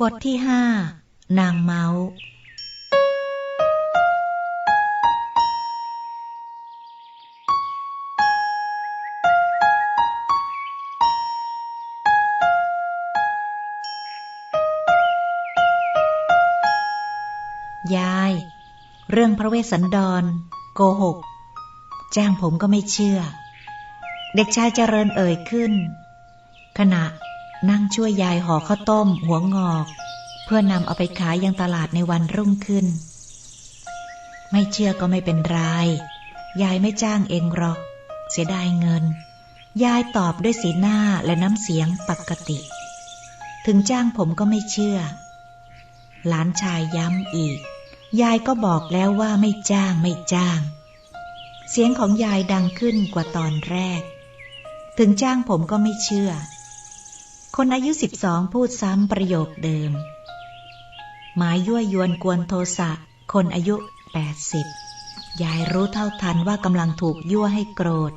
บทที่ห้านางเมาส์ยาย เรื่องพระเวสสันดร โกหกแจ้งผมก็ไม่เชื่อ เด็กชายเจริญเอ่ยขึ้น ขณะ นั่งช่วยยายห่อข้าวต้ม หัวงอก เพื่อนำเอาไปขายยังตลาดในวันรุ่งขึ้น ไม่เชื่อก็ไม่เป็นไร ยายไม่จ้างเองหรอก เสียดายเงิน ยายตอบด้วยสีหน้าและน้ำเสียงปกติ ถึงจ้างผมก็ไม่เชื่อ หลานชายย้ำอีก ยายก็บอกแล้วว่าไม่จ้างไม่จ้าง เสียงของยายดังขึ้นกว่าตอนแรก ถึงจ้างผมก็ไม่เชื่อ คนอายุสิบสองพูดซ้ำประโยคเดิม หมายยั่วยวนกวนโทสะ คนอายุแปดสิบยายรู้เท่าทันว่ากำลังถูกยั่วให้โกรธ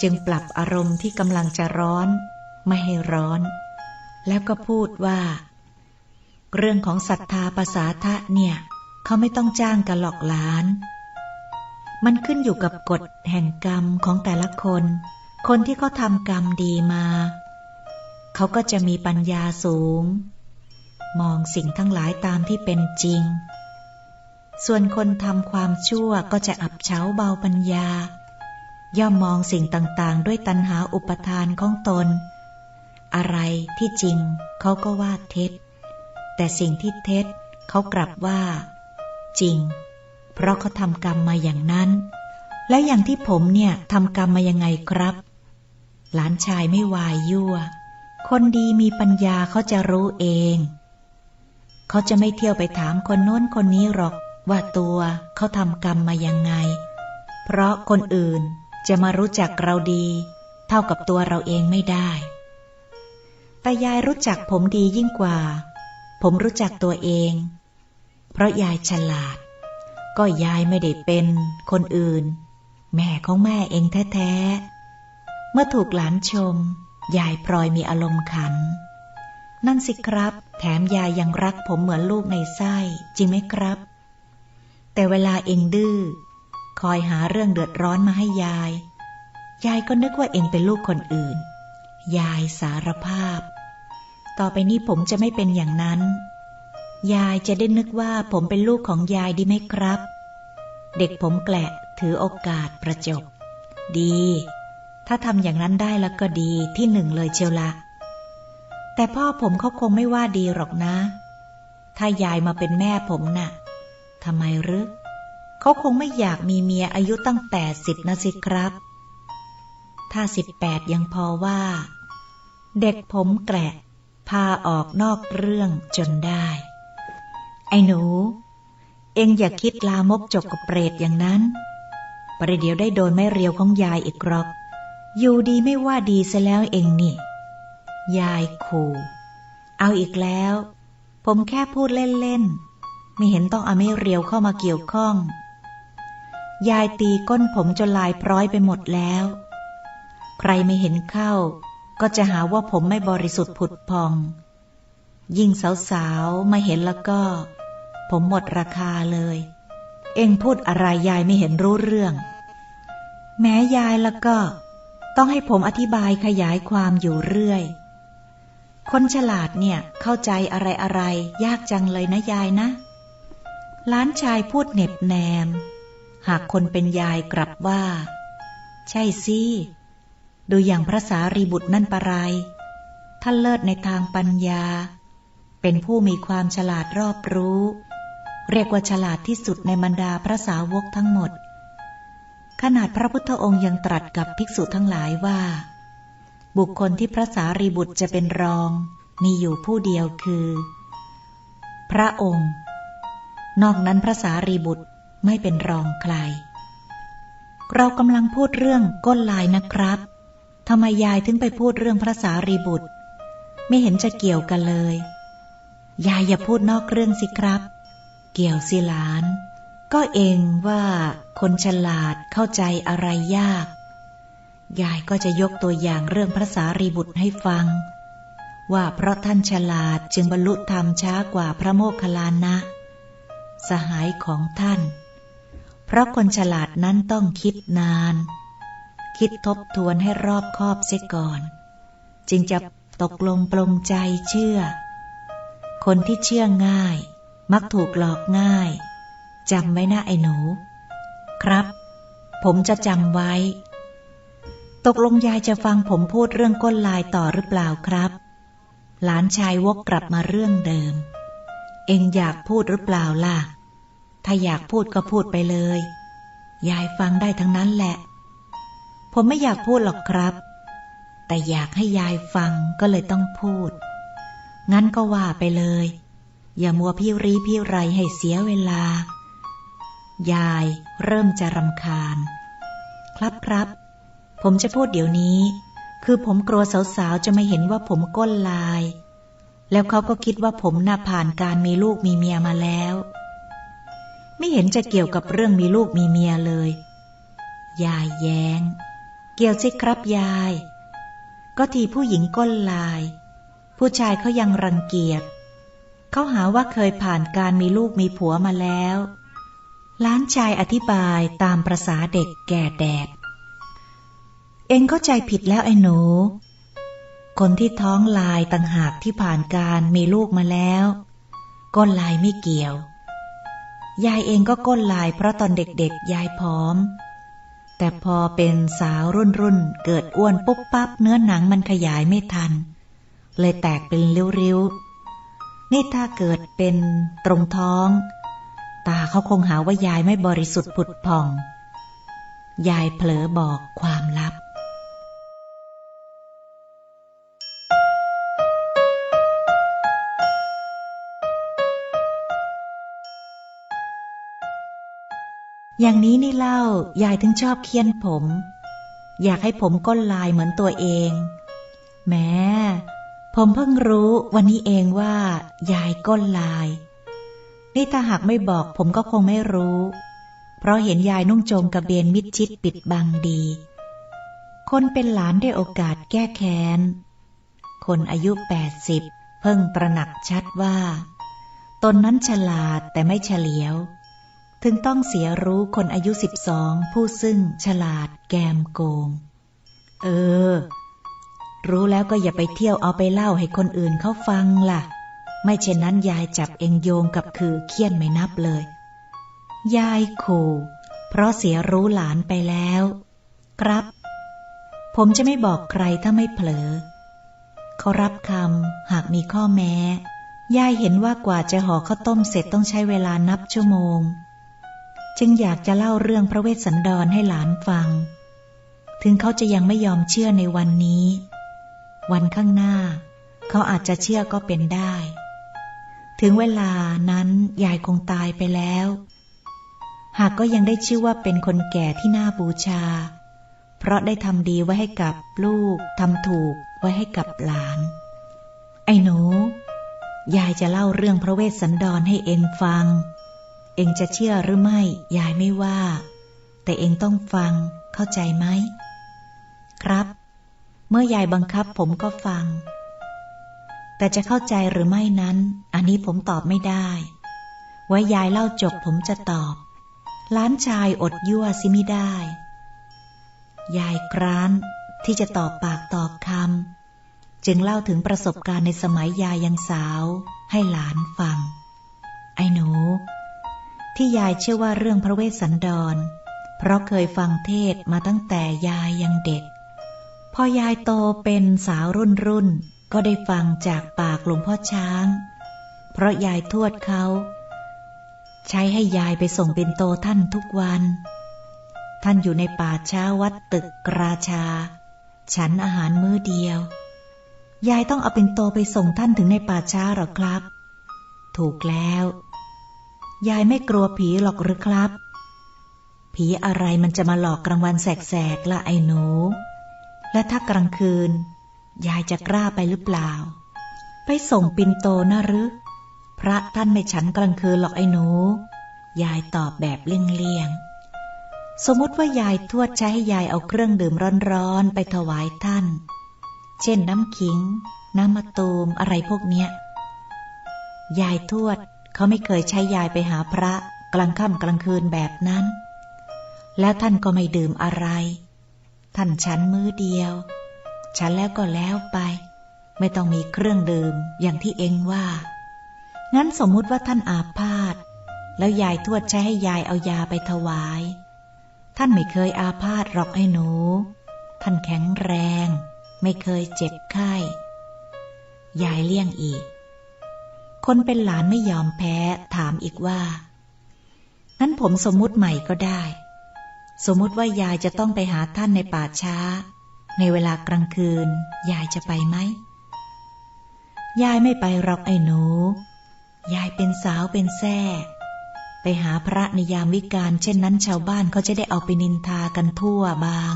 จึงปรับอารมณ์ที่กำลังจะร้อน ไม่ให้ร้อน แล้วก็พูดว่า เรื่องของศรัทธาภาษาทะเนี่ย เขาไม่ต้องจ้างกันหลอกล้าน มันขึ้นอยู่กับกฎแห่งกรรมของแต่ละคน คนที่เขาทำกรรมดีมา เขาก็จะมีปัญญาสูง มองสิ่งทั้งหลายตามที่เป็นจริง ส่วนคนทำความชั่วก็จะอับเฉาเบาปัญญา ย่อมมองสิ่งต่างๆ ด้วยตัณหาอุปทานของตน อะไรที่จริงเขาก็ว่าเท็จ แต่สิ่งที่เท็จเขากลับว่า จริง เพราะเขาทำกรรมมาอย่างนั้น และอย่างที่ผมเนี่ยทำกรรมมายังไงครับ หลานชายไม่วายยั่ว คนดีมีปัญญาเขาจะรู้เอง เขาจะไม่เที่ยวไปถามคนโน้นคนนี้หรอกว่าตัวเขาทำกรรมมายังไง เพราะคนอื่นจะมารู้จักเราดี เท่ากับตัวเราเองไม่ได้ แต่ยายรู้จักผมดียิ่งกว่า ผมรู้จักตัวเอง เพราะยายฉลาด ก็ยายไม่ได้เป็นคนอื่น แม่ของแม่เองแท้ๆ เมื่อถูกหลานชม ยายพลอยมีอารมณ์ขัน นั่นสิครับ แถมยายยังรักผมเหมือนลูกในไส้ จริงไหมครับ แต่เวลาเองดื้อ คอยหาเรื่องเดือดร้อนมาให้ยาย ยายก็นึกว่าเองเป็นลูกคนอื่น ยายสารภาพ ต่อไปนี้ผมจะไม่เป็นอย่างนั้น ยายจะได้นึกว่าผมเป็นลูกของยายดีไหมครับ เด็กผมแกละถือโอกาสประจบ ดี ถ้าทำอย่างนั้นได้แล้วก็ดีที่หนึ่งเลยเชียวละ แต่พ่อผมเขาคงไม่ว่าดีหรอกนะ ถ้ายายมาเป็นแม่ผมนะ่ะทำไมหรือเขาคงไม่อยากมีเมียอายุตั้งแปดสิบนะสิครับ ถ้าสิบแปดยังพอว่า เด็กผมแกละพาออกนอกเรื่องจนได้ ไอ้หนู เอ็งอย่าคิดลามกจกกับเปรตอย่างนั้น ประเดี๋ยวได้โดนไม่เรียวของยายอีกหรอก อยู่ดีไม่ว่าดีซะแล้วเองนี่ ยายขู่เอาอีกแล้ว ผมแค่พูดเล่นๆ ไม่เห็นต้องเอาไม่เรียวเข้ามาเกี่ยวข้อง ยายตีก้นผมจนลายพร้อยไปหมดแล้ว ใครไม่เห็นเข้า ก็จะหาว่าผมไม่บริสุทธิ์ผุดพอง ยิ่งสาวๆมาเห็นแล้วก็ ผมหมดราคาเลย เองพูดอะไรยายไม่เห็นรู้เรื่อง แม้ยายแล้วก็ ต้องให้ผมอธิบายขยายความอยู่เรื่อย คนฉลาดเนี่ยเข้าใจอะไรอะไรยากจังเลยนะยายนะ ล้านชายพูดเน็บแนม หากคนเป็นยายกลับว่า ใช่สิดูอย่างพระสารีบุตรนั่นปะไร ท่านเลิศในทางปัญญา เป็นผู้มีความฉลาดรอบรู้ เรียกว่าฉลาดที่สุดในบรรดาพระสาวกทั้งหมด ขนาดพระพุทธองค์ยังตรัสกับภิกษุทั้งหลายว่า บุคคลที่พระสารีบุตรจะเป็นรอง มีอยู่ผู้เดียวคือ พระองค์ นอกนั้นพระสารีบุตรไม่เป็นรองใคร เรากำลังพูดเรื่องก้นลายนะครับทำไมยายถึงไปพูดเรื่องพระสารีบุตร ไม่เห็นจะเกี่ยวกันเลย ยายอย่าพูดนอกเรื่องสิครับ เกี่ยวสิหลาน ก็เองว่าคนฉลาดเข้าใจอะไรยาก ยายก็จะยกตัวอย่างเรื่องพระสารีบุตรให้ฟัง ว่าเพราะท่านฉลาดจึงบรรลุธรรมช้ากว่าพระโมคคัลลานะ สหายของท่าน เพราะคนฉลาดนั้นต้องคิดนาน คิดทบทวนให้รอบคอบเสียก่อน จึงจะตกลงปลงใจเชื่อ คนที่เชื่อง่าย มักถูกหลอกง่าย จำไว้นะไอ้หนู ครับ ผมจะจำไว้ ตกลงยายจะฟังผมพูดเรื่องก้นลายต่อหรือเปล่าครับ หลานชายวกกลับมาเรื่องเดิม เองอยากพูดหรือเปล่าล่ะ ถ้าอยากพูดก็พูดไปเลย ยายฟังได้ทั้งนั้นแหละ ผมไม่อยากพูดหรอกครับ แต่อยากให้ยายฟังก็เลยต้องพูด งั้นก็ว่าไปเลย อย่ามัวพี่รีพี่ไรให้เสียเวลา ยายเริ่มจะรำคาญ ครับครับ ผมจะพูดเดี๋ยวนี้ คือผมกลัวสาวๆ จะไม่เห็นว่าผมก้นลาย แล้วเขาก็คิดว่าผมน่าผ่านการมีลูกมีเมียมาแล้ว ไม่เห็นจะเกี่ยวกับเรื่องมีลูกมีเมียเลย ยายแยง้ง เกี่ยวสิครับยาย ก็ทีผู้หญิงก้นลาย ผู้ชายเขายังรังเกียจเขาหาว่าเคยผ่านการมีลูกมีผัวมาแล้ว ล้านชายอธิบายตามประษาเด็กแก่แดด เองเข้าใจผิดแล้วไอ้หนู คนที่ท้องลายต่างหากที่ผ่านการมีลูกมาแล้ว ก้นลายไม่เกี่ยว ยายเองก็ก้นลายเพราะตอนเด็กๆ ยายพร้อม แต่พอเป็นสาวรุ่นรุ่นเกิดอ้วนปุ๊บปั๊บเนื้อหนังมันขยายไม่ทัน เลยแตกเป็นริ้วๆ นี่ถ้าเกิดเป็นตรงท้อง ตาเขาคงหาว่ายายไม่บริสุทธิ์ผุดผ่อง ยายเผลอบอกความลับอย่างนี้นี่เล่ายายถึงชอบเคียนผม อยากให้ผมก้นลายเหมือนตัวเองแม้ผมเพิ่งรู้วันนี้เองว่า ยายก้นลาย นี่ถ้าหากไม่บอกผมก็คงไม่รู้ เพราะเห็นยายนุ่งโจงกระเบนมิดชิดปิดบังดี คนเป็นหลานได้โอกาสแก้แค้น คนอายุแปดสิบเพิ่งตระหนักชัดว่า ตนนั้นฉลาดแต่ไม่เฉลียว ถึงต้องเสียรู้คนอายุสิบสองผู้ซึ่งฉลาดแกมโกง เออ รู้แล้วก็อย่าไปเที่ยวเอาไปเล่าให้คนอื่นเขาฟังล่ะ ไม่เช่นนั้นยายจับเองโยงกับคือเคี่ยนไม่นับเลย ยายขู่เพราะเสียรู้หลานไปแล้ว ครับ ผมจะไม่บอกใครถ้าไม่เผลอเขารับคำหากมีข้อแม้ ยายเห็นว่ากว่าจะห่อข้าวต้มเสร็จต้องใช้เวลานับชั่วโมง จึงอยากจะเล่าเรื่องพระเวสสันดรให้หลานฟัง ถึงเขาจะยังไม่ยอมเชื่อในวันนี้ วันข้างหน้า เขาอาจจะเชื่อก็เป็นได้ ถึงเวลานั้นยายคงตายไปแล้ว หากก็ยังได้ชื่อว่าเป็นคนแก่ที่น่าบูชา เพราะได้ทำดีไว้ให้กับลูกทำถูกไว้ให้กับหลาน ไอ้หนู ยายจะเล่าเรื่องพระเวสสันดรให้เองฟัง เองจะเชื่อหรือไม่ ยายไม่ว่า แต่เองต้องฟังเข้าใจไหม ครับ เมื่อยายบังคับผมก็ฟัง แต่จะเข้าใจหรือไม่นั้น อันนี้ผมตอบไม่ได้ ไว้ยายเล่าจบผมจะตอบ ล้านชายอดยั่วสิไมิได้ ยายกร้านที่จะตอบปากตอบคำจึงเล่าถึงประสบการณ์ในสมัยยายยังสาว ให้หลานฟัง ไอ้หนู ที่ยายเชื่อว่าเรื่องพระเวสสันดร เพราะเคยฟังเทศมาตั้งแต่ยายยังเด็ก พอยายโตเป็นสาวรุ่นรุ่น ก็ได้ฟังจากปากหลวงพ่อช้าง เพราะยายทวดเขา ใช้ให้ยายไปส่งเป็นโตท่านทุกวัน ท่านอยู่ในป่าช้าวัดตึกราชา ฉันอาหารมื้อเดียว ยายต้องเอาเป็นโตไปส่งท่านถึงในป่าช้าหรอครับ ถูกแล้ว ยายไม่กลัวผีหรอกหรือครับ ผีอะไรมันจะมาหลอกกลางวันแสกๆละไอ้หนู และถ้ากลางคืน ยายจะกล้าไปหรือเปล่า ไปส่งปินโตนะหรือ พระท่านไม่ฉันกลางคืนหรอกไอ้หนู ยายตอบแบบเลี่ยงๆ สมมติว่ายายทวดใช้ให้ยายเอาเครื่องดื่มร้อนๆ ไปถวายท่าน เช่นน้ำขิง น้ำมะตูมอะไรพวกเนี้ย ยายทวดเขาไม่เคยใช้ยายไปหาพระกลางค่ำกลางคืนแบบนั้น แล้วท่านก็ไม่ดื่มอะไร ท่านฉันมื้อเดียว ฉันแล้วก็แล้วไป ไม่ต้องมีเครื่องดื่มอย่างที่เองว่า งั้นสมมุติว่าท่านอาพาธแล้วยายทวดใช้ให้ยายเอายาไปถวาย ท่านไม่เคยอาพาธหรอกไอ้หนู ท่านแข็งแรง ไม่เคยเจ็บไข้ ยายเลี่ยงอีก คนเป็นหลานไม่ยอมแพ้ถามอีกว่านั้นผมสมมุติใหม่ก็ได้ สมมุติว่ายายจะต้องไปหาท่านในป่าช้า ในเวลากลางคืน ยายจะไปไหม ยายไม่ไปหรอกไอ้หนู ยายเป็นสาวเป็นแท่ไปหาพระในยามวิกาลเช่นนั้นชาวบ้านเขาจะได้เอาไปนินทากันทั่วบาง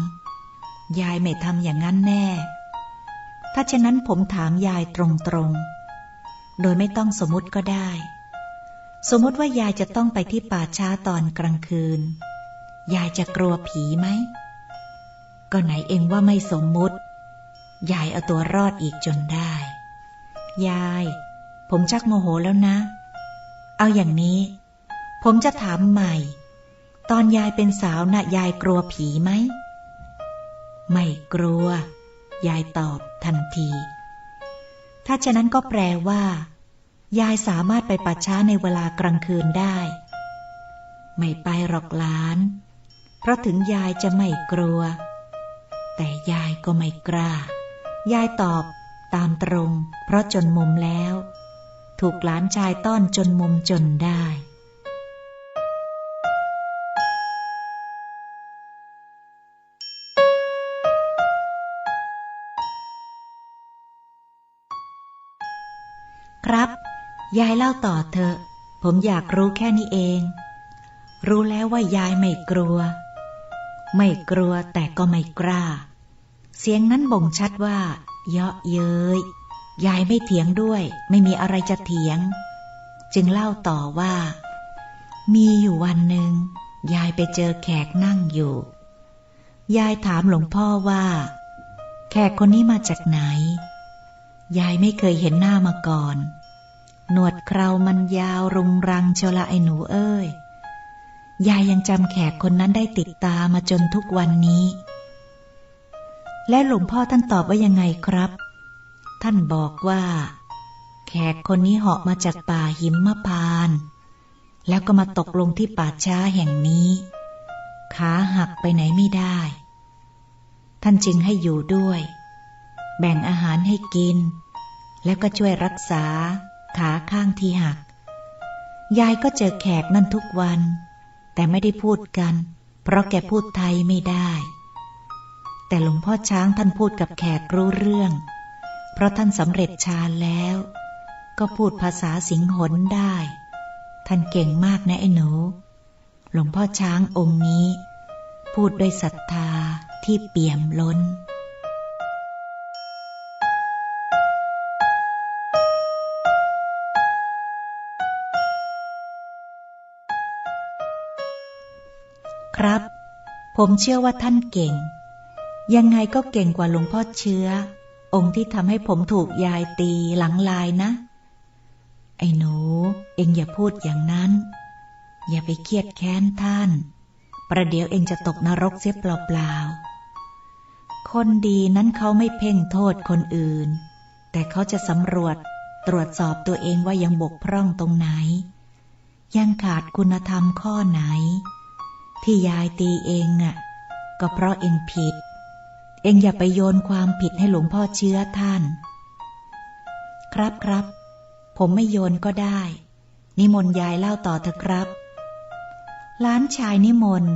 ยายไม่ทำอย่างนั้นแน่ ถ้าเช่นนั้นผมถามยายตรงๆ โดยไม่ต้องสมมติก็ได้ สมมติว่ายายจะต้องไปที่ป่าช้าตอนกลางคืน ยายจะกลัวผีไหม ก็ไหนเองว่าไม่สมมุติ ยายเอาตัวรอดอีกจนได้ ยาย ผมชักโมโหแล้วนะ เอาอย่างนี้ ผมจะถามใหม่ ตอนยายเป็นสาวนะ่ะยายกลัวผีไหม ไม่กลัว ยายตอบทันที ถ้าฉะนั้นก็แปลว่า ยายสามารถไปปัดช้าในเวลากลางคืนได้ ไม่ไปหรอกหลาน เพราะถึงยายจะไม่กลัว แต่ยายก็ไม่กล้า ยายตอบตามตรง เพราะจนมุมแล้ว ถูกหลานชายต้อนจนมุมจนได้ ครับ ยายเล่าต่อเถอะ ผมอยากรู้แค่นี้เอง รู้แล้วว่ายายไม่กลัว ไม่กลัวแต่ก็ไม่กล้า เสียงนั้นบ่งชัดว่า เยาะเย้ย ยายไม่เถียงด้วย ไม่มีอะไรจะเถียง จึงเล่าต่อว่า มีอยู่วันหนึ่ง ยายไปเจอแขกนั่งอยู่ ยายถามหลวงพ่อว่า แขกคนนี้มาจากไหน ยายไม่เคยเห็นหน้ามาก่อน หนวดเครามันยาวรุงรังเชละไอหนูเอ้ย ยายยังจำแขกคนนั้นได้ติดตามาจนทุกวันนี้ และหลวงพ่อท่านตอบว่ายังไงครับ ท่านบอกว่า แขกคนนี้เหาะมาจากป่าหิมมะพาน แล้วก็มาตกลงที่ป่าช้าแห่งนี้ ขาหักไปไหนไม่ได้ ท่านจึงให้อยู่ด้วย แบ่งอาหารให้กิน แล้วก็ช่วยรักษา ขาข้างที่หัก ยายก็เจอแขกนั่นทุกวัน แต่ไม่ได้พูดกัน เพราะแกพูดไทยไม่ได้ แต่หลวงพ่อช้างท่านพูดกับแขกรู้เรื่อง เพราะท่านสำเร็จฌานแล้ว ก็พูดภาษาสิงหนได้ ท่านเก่งมากนะไอ้หนู หลวงพ่อช้างองค์นี้ พูดด้วยศรัทธาที่เปี่ยมล้น ครับ ผมเชื่อว่าท่านเก่ง ยังไงก็เก่งกว่าหลวงพ่อเชื้อ องค์ที่ทำให้ผมถูกยายตีหลังลายนะ ไอ้หนู เองอย่าพูดอย่างนั้น อย่าไปเครียดแค้นท่าน ประเดี๋ยวเองจะตกนรกเสียเปล่าๆ คนดีนั้นเขาไม่เพ่งโทษคนอื่น แต่เขาจะสำรวจตรวจสอบตัวเองว่ายังบกพร่องตรงไหน ยังขาดคุณธรรมข้อไหน ที่ยายตีเองอะ ก็เพราะเองผิด เองอย่าไปโยนความผิดให้หลวงพ่อเชื้อท่าน ครับครับ ผมไม่โยนก็ได้ นิมนต์ยายเล่าต่อเถอะครับ ล้านชายนิมนต์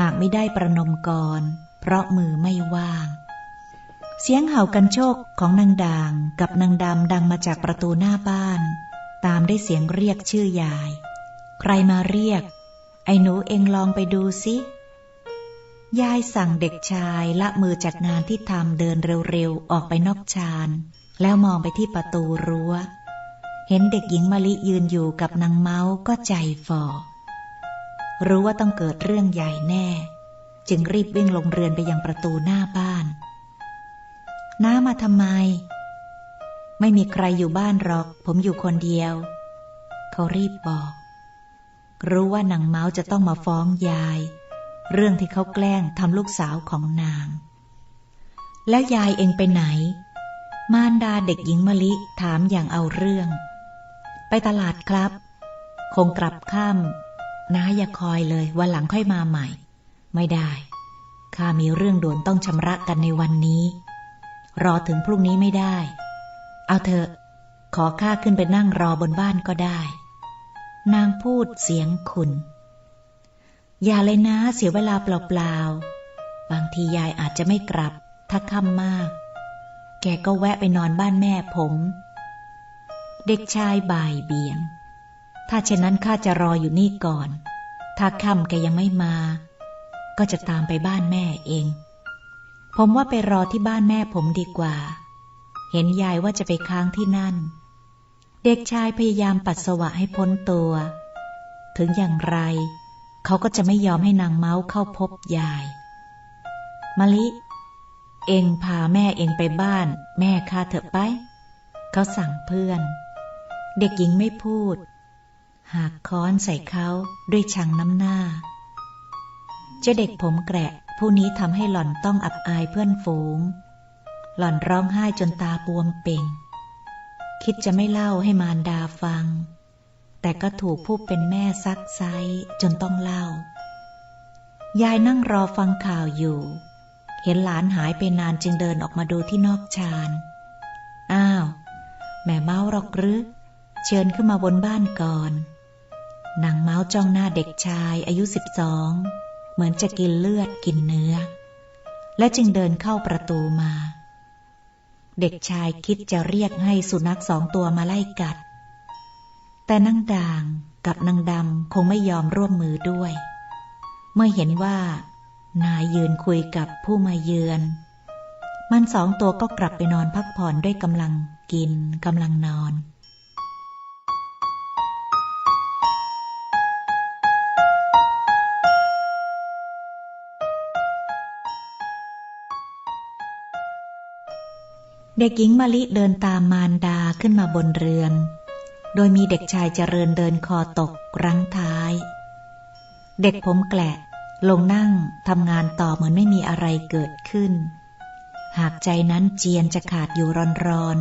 หากไม่ได้ประนมกร เพราะมือไม่ว่าง เสียงเห่ากันโชคของนางด่างกับนางดำดังมาจากประตูหน้าบ้าน ตามได้เสียงเรียกชื่อยาย ใครมาเรียก ไอ้หนูเองลองไปดูสิยายสั่งเด็กชายละมือจากงานที่ทำเดินเร็วๆ ออกไปนอกชานแล้วมองไปที่ประตูรั้ว เห็นเด็กหญิงมะลิยืนอยู่กับนางเมาก็ใจฝ่อ รู้ว่าต้องเกิดเรื่องใหญ่แน่ จึงรีบวิ่งลงเรือนไปยังประตูหน้าบ้าน น้ามาทำไม ไม่มีใครอยู่บ้านหรอก ผมอยู่คนเดียว เขารีบบอก รู้ว่านางเมาจะต้องมาฟ้องยาย เรื่องที่เขาแกล้งทำลูกสาวของนาง แล้วยายเองไปไหน มารดาเด็กหญิงมะลิถามอย่างเอาเรื่อง ไปตลาดครับ คงกลับค่ำน้าอย่าคอยเลยวันหลังค่อยมาใหม่ ไม่ได้ข้ามีเรื่องด่วนต้องชำระกันในวันนี้ รอถึงพรุ่งนี้ไม่ได้ เอาเถอะ ขอข้าขึ้นไปนั่งรอบนบ้านก็ได้ นางพูดเสียงขุนอย่าเลยนะเสียเวลาเปล่าๆ บางทียายอาจจะไม่กลับ ถ้าค่ำมาก แกก็แวะไปนอนบ้านแม่ผม เด็กชายบ่ายเบียง ถ้าเช่นนั้นข้าจะรออยู่นี่ก่อน ถ้าค่ำแกยังไม่มา ก็จะตามไปบ้านแม่เอง ผมว่าไปรอที่บ้านแม่ผมดีกว่า เห็นยายว่าจะไปค้างที่นั่น เด็กชายพยายามปัสสาวะให้พ้นตัว ถึงอย่างไร เขาก็จะไม่ยอมให้นางเมาเข้าพบยาย มะลิ เองพาแม่เองไปบ้าน แม่ข้าเถอะไป เขาสั่งเพื่อน เด็กหญิงไม่พูด หากค้อนใส่เขาด้วยชังน้ำหน้า เจ้าเด็กผมแกระผู้นี้ทำให้หล่อนต้องอับอายเพื่อนฝูง หล่อนร้องไห้จนตาบวมเป่ง คิดจะไม่เล่าให้มารดาฟัง แต่ก็ถูกผู้เป็นแม่ซักไซจนต้องเล่า ยายนั่งรอฟังข่าวอยู่ เห็นหลานหายไปนานจึงเดินออกมาดูที่นอกชาน อ้าว แม่เมาหรอกหรือเชิญขึ้นมาบนบ้านก่อนนางเมาจ้องหน้าเด็กชายอายุสิบสองเหมือนจะกินเลือดกินเนื้อ และจึงเดินเข้าประตูมา เด็กชายคิดจะเรียกให้สุนัขสองตัวมาไล่กัด แต่นางด่างกับนางดำคงไม่ยอมร่วมมือด้วย เมื่อเห็นว่า นายยืนคุยกับผู้มาเยือน มันสองตัวก็กลับไปนอนพักผ่อนด้วยกำลังกินกำลังนอน เด็กหญิงมะลิเดินตามมารดาขึ้นมาบนเรือน โดยมีเด็กชายเจริญเดินคอตกรั้งท้าย เด็กผมแกละลงนั่งทำงานต่อเหมือนไม่มีอะไรเกิดขึ้น หากใจนั้นเจียนจะขาดอยู่ร้อน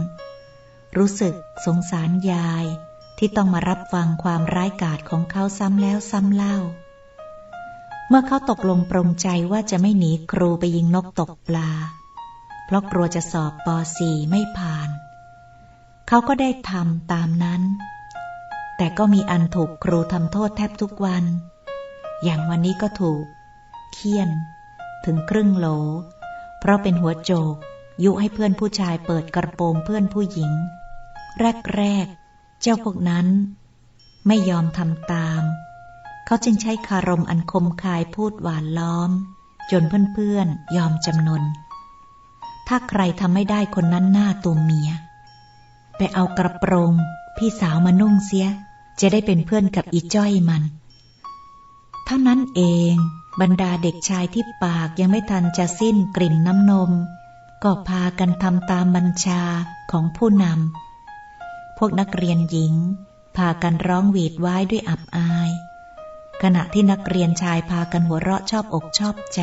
ๆ รู้สึกสงสารยายที่ต้องมารับฟังความร้ายกาจของเขาซ้ำแล้วซ้ำเล่า เมื่อเขาตกลงปรงใจว่าจะไม่หนีครูไปยิงนกตกปลา เพราะกลัวจะสอบป .4 ไม่ผ่าน เขาก็ได้ทำตามนั้น แต่ก็มีอันถูกครูทำโทษแทบทุกวัน อย่างวันนี้ก็ถูก เคี่ยน ถึงครึ่งโหล เพราะเป็นหัวโจก ยุให้เพื่อนผู้ชายเปิดกระโปรงเพื่อนผู้หญิง แรกๆ เจ้าพวกนั้น ไม่ยอมทำตาม เขาจึงใช้คารมอันคมคายพูดหวานล้อม จนเพื่อนๆยอมจำนน ถ้าใครทำไม่ได้คนนั้นหน้าตัวเมีย ไปเอากระโปรง พี่สาวมานุ่งเสีย จะได้เป็นเพื่อนกับอีจ้อยมัน เท่านั้นเอง บรรดาเด็กชายที่ปากยังไม่ทันจะสิ้นกลิ่นน้ำนม ก็พากันทำตามบัญชาของผู้นำ พวกนักเรียนหญิง พากันร้องหวีดไว้ด้วยอับอาย ขณะที่นักเรียนชายพากันหัวเราะชอบอกชอบใจ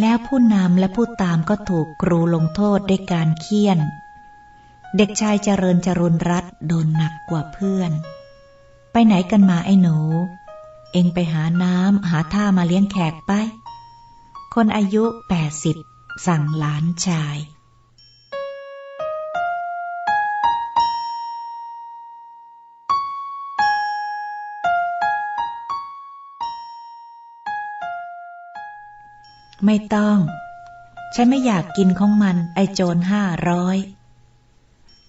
แล้วผู้นำและผู้ตามก็ถูกครูลงโทษด้วยการเคี่ยน เด็กชายเจริญจรุนรัตโดนหนักกว่าเพื่อน ไปไหนกันมาไอ้หนู เองไปหาน้ำหาท่ามาเลี้ยงแขกไป คนอายุแปดสิบสั่งหลานชาย ไม่ต้อง ฉันไม่อยากกินของมันไอโจรห้าร้อย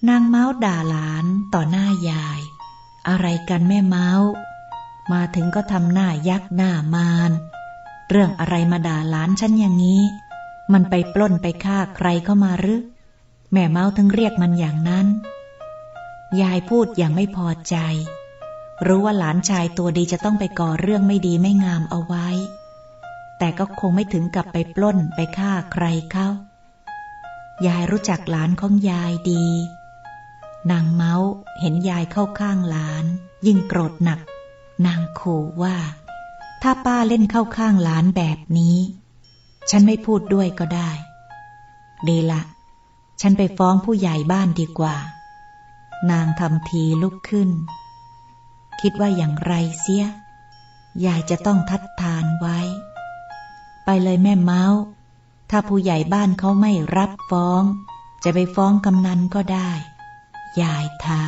นางเมาส์ด่าหลานต่อหน้ายาย อะไรกันแม่เมาส์มาถึงก็ทำหน้ายักหน้ามาน เรื่องอะไรมาด่าหลานฉันอย่างนี้ มันไปปล้นไปฆ่าใครเข้ามาหรือแม่เมาส์ถึงเรียกมันอย่างนั้น ยายพูดอย่างไม่พอใจ รู้ว่าหลานชายตัวดีจะต้องไปก่อเรื่องไม่ดีไม่งามเอาไว้ แต่ก็คงไม่ถึงกับไปปล้นไปฆ่าใครเขายายรู้จักหลานของยายดี นางเมาส์เห็นยายเข้าข้างหลาน ยิ่งโกรธหนัก นางขู่ว่า ถ้าป้าเล่นเข้าข้างหลานแบบนี้ ฉันไม่พูดด้วยก็ได้ ดีละ ฉันไปฟ้องผู้ใหญ่บ้านดีกว่า นางทำทีลุกขึ้น คิดว่าอย่างไรเสีย ยายจะต้องทัดทานไว้ ไปเลยแม่เมาส์ ถ้าผู้ใหญ่บ้านเขาไม่รับฟ้อง จะไปฟ้องกำนันก็ได้ ยายท้า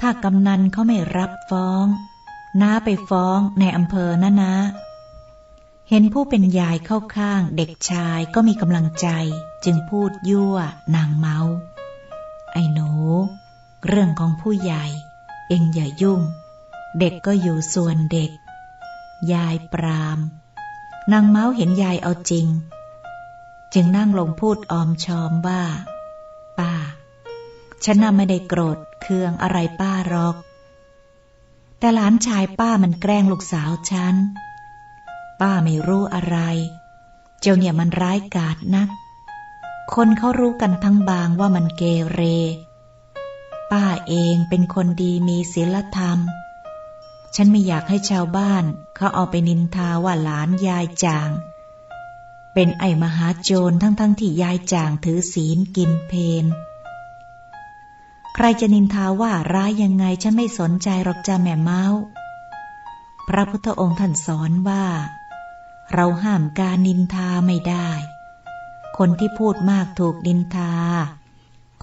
ถ้ากำนันเขาไม่รับฟ้อง น้าไปฟ้องในอำเภอนะนะ เห็นผู้เป็นยายเข้าข้างเด็กชายก็มีกำลังใจ จึงพูดยั่วนางเมาไอ้หนู เรื่องของผู้ใหญ่ เองอย่ายุ่ง เด็กก็อยู่ส่วนเด็ก ยายปราม นางเมาเห็นยายเอาจริง จึงนั่งลงพูดออมชอมว่า ป้า ฉันน่ะไม่ได้โกรธเคืองอะไรป้าหรอก แต่หลานชายป้ามันแกล้งลูกสาวฉัน ป้าไม่รู้อะไร เจ้าเนี่ยมันร้ายกาจนัก คนเขารู้กันทั้งบางว่ามันเกเร ป้าเองเป็นคนดีมีศีลธรรม ฉันไม่อยากให้ชาวบ้านเขาเอาไปนินทาว่าหลานยายจาง เป็นไอมหาโจรทั้งๆทที่ยายจางถือศีลกินเพนใครจะนินทาว่าร้ายยังไงฉันไม่สนใจหรอกจ้าแม่เมาส์พระพุทธองค์ท่านสอนว่า เราห้ามการนินทาไม่ได้ คนที่พูดมากถูกนินทา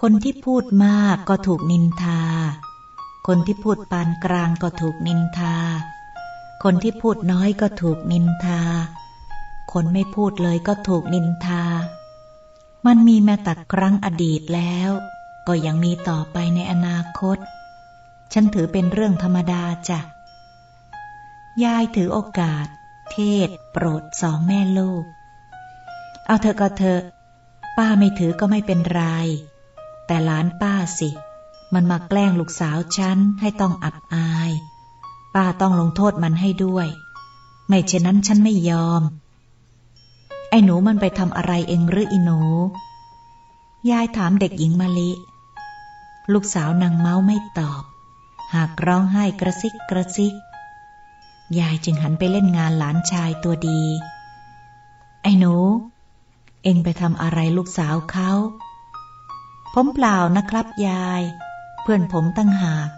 คนที่พูดมากก็ถูกนินทา คนที่พูดปานกลางก็ถูกนินทา คนที่พูดน้อยก็ถูกนินทา คนไม่พูดเลยก็ถูกนินทา มันมีมาตัดครั้งอดีตแล้ว ก็ยังมีต่อไปในอนาคต ฉันถือเป็นเรื่องธรรมดาจ้ะ ยายถือโอกาส เทศ โปรดสองแม่ลูก เอาเถอะก็เถอะป้าไม่ถือก็ไม่เป็นไร แต่หลานป้าสิ มันมาแกล้งลูกสาวฉันให้ต้องอับอาย ป้าต้องลงโทษมันให้ด้วย ไม่เช่นนั้นฉันไม่ยอม ไอ้หนูมันไปทำอะไรเองหรืออีหนู ยายถามเด็กหญิงมะลิ ลูกสาวนางเมาไม่ตอบ หากร้องไห้กระซิกกระซิก ยายจึงหันไปเล่นงานหลานชายตัวดี ไอ้หนู เองไปทำอะไรลูกสาวเขาผมเปล่านะครับยาย เพื่อนผมตั้งหาก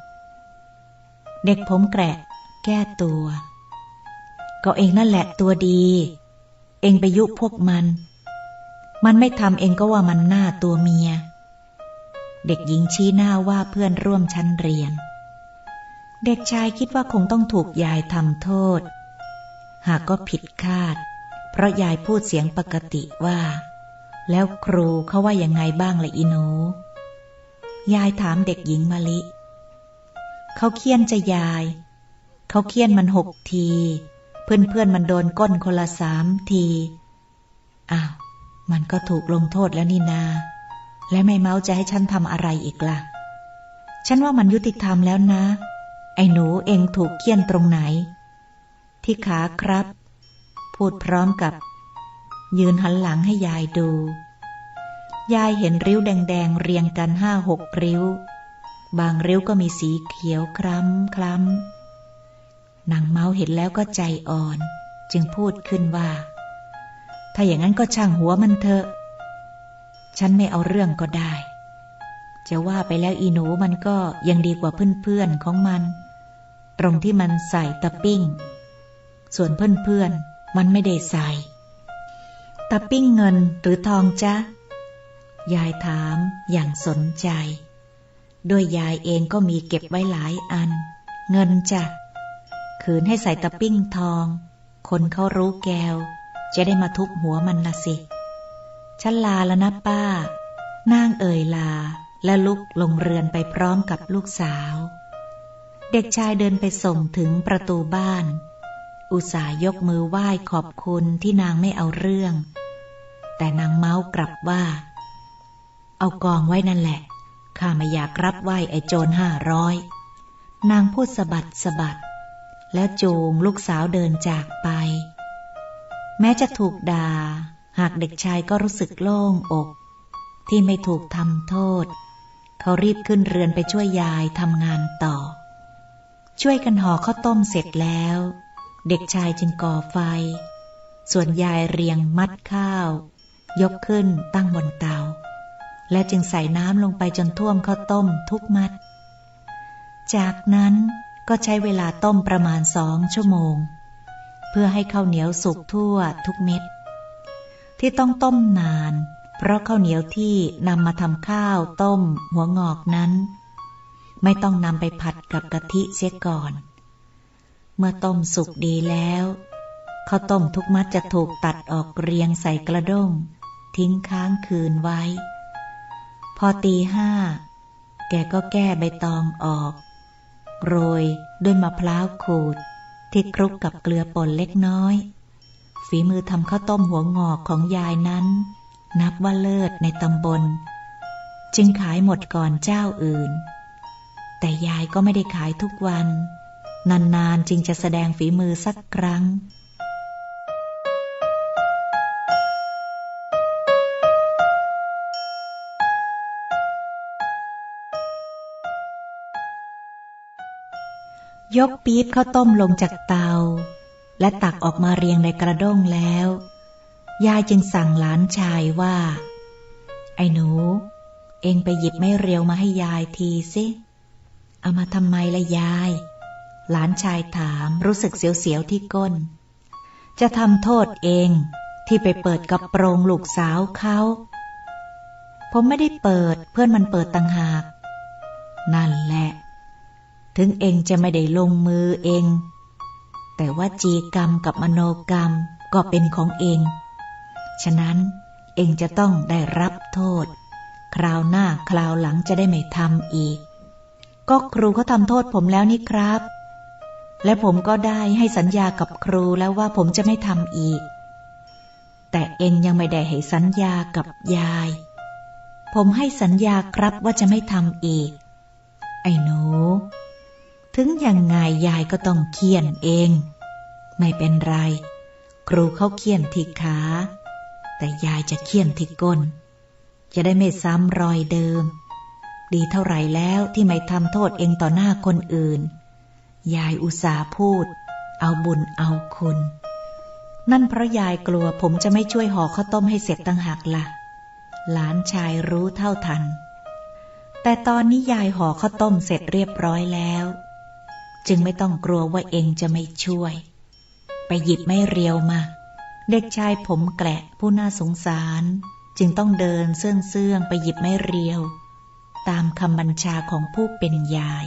เด็กผมแกะ แก้ตัว ก็เองนั่นแหละตัวดี เองไปยุพวกมัน มันไม่ทำเองก็ว่ามันหน้าตัวเมีย เด็กหญิงชี้หน้าว่าเพื่อนร่วมชั้นเรียน เด็กชายคิดว่าคงต้องถูกยายทำโทษ หากก็ผิดคาด เพราะยายพูดเสียงปกติว่า แล้วครูเขาว่ายังไงบ้างละอีหนู ยายถามเด็กหญิงมะลิ เขาเคี่ยนจะยาย เขาเคี่ยนมันหกที เพื่อนเพื่อนมันโดนก้นคนละสามที อ้าว มันก็ถูกลงโทษแล้วนี่นา และไม่เมาจะให้ฉันทำอะไรอีกละ่ะ ฉันว่ามันยุติธรรมแล้วนะ ไอ้หนูเองถูกเคี่ยนตรงไหน ที่ขาครับ พูดพร้อมกับ ยืนหันหลังให้ยายดู ยายเห็นริ้วแดงๆ เรียงกันห้าหกริ้ว บางริ้วก็มีสีเขียวคล้ำคล้ำนางเมาเห็นแล้วก็ใจอ่อน จึงพูดขึ้นว่า ถ้าอย่างนั้นก็ช่างหัวมันเถอะ ฉันไม่เอาเรื่องก็ได้ จะว่าไปแล้วอีหนูมันก็ยังดีกว่าเพื่อนๆของมัน ตรงที่มันใส่ตะปิ้ง ส่วนเพื่อนๆมันไม่ได้ใส่ตะปิ้งเงินหรือทองจ๊ะ ยายถามอย่างสนใจด้วยยายเองก็มีเก็บไว้หลายอัน เงินจ้ะขืนให้ใส่ตะปิ้งทอง คนเขารู้แกว จะได้มาทุบหัวมันนะสิ ฉันลาแล้วนะป้า นางเอ่ยลาและลุกลงเรือนไปพร้อมกับลูกสาว เด็กชายเดินไปส่งถึงประตูบ้าน อุตส่าห์ยกมือไหว้ขอบคุณที่นางไม่เอาเรื่อง แต่นางเมาส์กลับว่า เอากองไว้นั่นแหละ ข้าไม่อยากรับไหวไอ้โจรห้าร้อย นางพูดสะบัดสะบัด แล้วจูงลูกสาวเดินจากไป แม้จะถูกด่า หากเด็กชายก็รู้สึกโล่งอก ที่ไม่ถูกทำโทษ เขารีบขึ้นเรือนไปช่วยยายทำงานต่อ ช่วยกันห่อข้าวต้มเสร็จแล้ว เด็กชายจึงก่อไฟ ส่วนยายเรียงมัดข้าว ยกขึ้นตั้งบนเตา และจึงใส่น้ำลงไปจนท่วมข้าวต้มทุกมัด จากนั้นก็ใช้เวลาต้มประมาณสองชั่วโมง เพื่อให้ข้าวเหนียวสุกทั่วทุกเม็ด ที่ต้องต้มนาน เพราะข้าวเหนียวที่นำมาทำข้าวต้ม หัวงอกนั้น ไม่ต้องนำไปผัดกับกะทิเสียก่อน เมื่อต้มสุกดีแล้วข้าวต้มทุกมัดจะถูกตัดออกเรียงใส่กระด้ง ทิ้งค้างคืนไว้ พอตีห้า แกก็แก้ใบตองออก โรยด้วยมะพร้าวขูด ที่คลุกกับเกลือป่นเล็กน้อย ฝีมือทำข้าวต้มหัวงอกของยายนั้น นับว่าเลิศในตำบล จึงขายหมดก่อนเจ้าอื่น แต่ยายก็ไม่ได้ขายทุกวัน นานๆจึงจะแสดงฝีมือสักครั้ง ยกปี๊บข้าวต้มลงจากเตา และตักออกมาเรียงในกระด้งแล้ว ยายจึงสั่งหลานชายว่า ไอ้หนู เองไปหยิบไม่เรียวมาให้ยายทีสิเอามาทำไมละยาย หลานชายถามรู้สึกเสียวๆที่ก้น จะทำโทษเองที่ไปเปิดกับโปรงลูกสาวเขาผมไม่ได้เปิดเพื่อนมันเปิดต่างหาก นั่นแหละ ถึงเองจะไม่ได้ลงมือเอง แต่ว่าจีกรรมกับมโนกรรมก็เป็นของเอง ฉะนั้นเองจะต้องได้รับโทษ คราวหน้าคราวหลังจะได้ไม่ทำอีก ก็ครูเขาทำโทษผมแล้วนี่ครับ และผมก็ได้ให้สัญญากับครูแล้วว่าผมจะไม่ทำอีก แต่เองยังไม่ได้ให้สัญญากับยาย ผมให้สัญญาครับว่าจะไม่ทำอีก ไอ้หนู ถึงยังไงยายก็ต้องเคี่ยนเอง ไม่เป็นไร ครูเขาเคี่ยนที่ขา แต่ยายจะเคี่ยนที่ก้น จะได้ไม่ซ้ำรอยเดิม ดีเท่าไหร่แล้วที่ไม่ทำโทษเองต่อหน้าคนอื่น ยายอุตส่าห์พูด เอาบุญเอาคุณ นั่นเพราะยายกลัวผมจะไม่ช่วยห่อข้าวต้มให้เสร็จตั้งหักละ่ะ หลานชายรู้เท่าทันแต่ตอนนี้ยายห่อข้าวต้มเสร็จเรียบร้อยแล้ว จึงไม่ต้องกลัวว่าเองจะไม่ช่วย ไปหยิบไม่เรียวมา เด็กชายผมแกละผู้น่าสงสาร จึงต้องเดินเสื่องเสื่องไปหยิบไม่เรียว ตามคำบัญชาของผู้เป็นยาย